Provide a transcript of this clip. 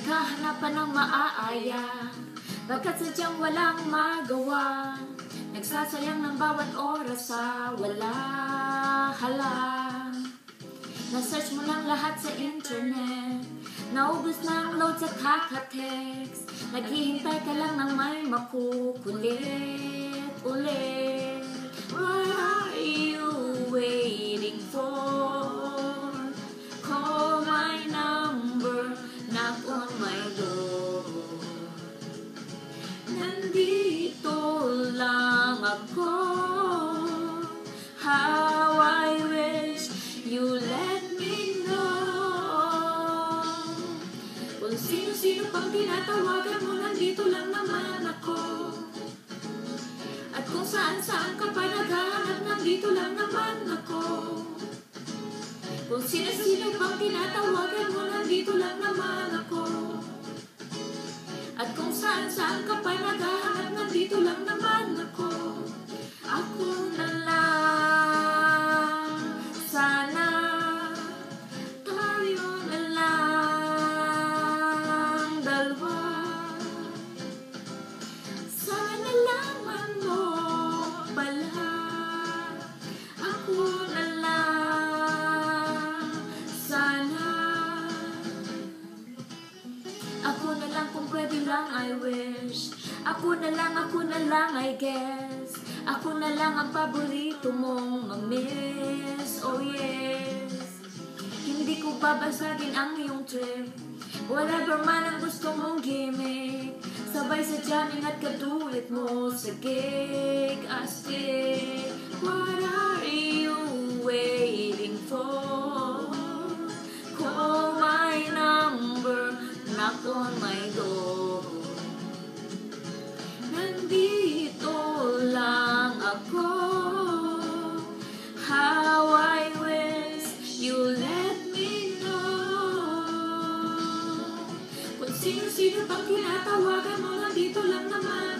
Naghahanapan ng maaaya. Bagkat sadyang walang magawa Nagsasayang ng bawat oras sa wala halang. Na-search mo lang lahat sa internet. Naubos na ang load sa kaka-text. Naghihintay ka lang ng may makukulit Nandito lang ako. How I wish you let me know. Kung sino-sino pang tinatawagan mo Nandito lang naman ako. At kung saan-saan ka pa naghahanap Nandito lang naman ako. Kung sino-sino pang tinatawagan I wish. Ako na lang, ako na lang I guess. Ako na lang ang paborito mong mamiss. Oh yes. Hindi ko babasagin ang iyong trip. Whatever man ang gusto mong gimmick. Sabay sa jamming at kadulit mo sa gig. Astig What are you waiting for? Call my number, knock on my Sino-sino bang tinatawagan mo? Nandito lang naman.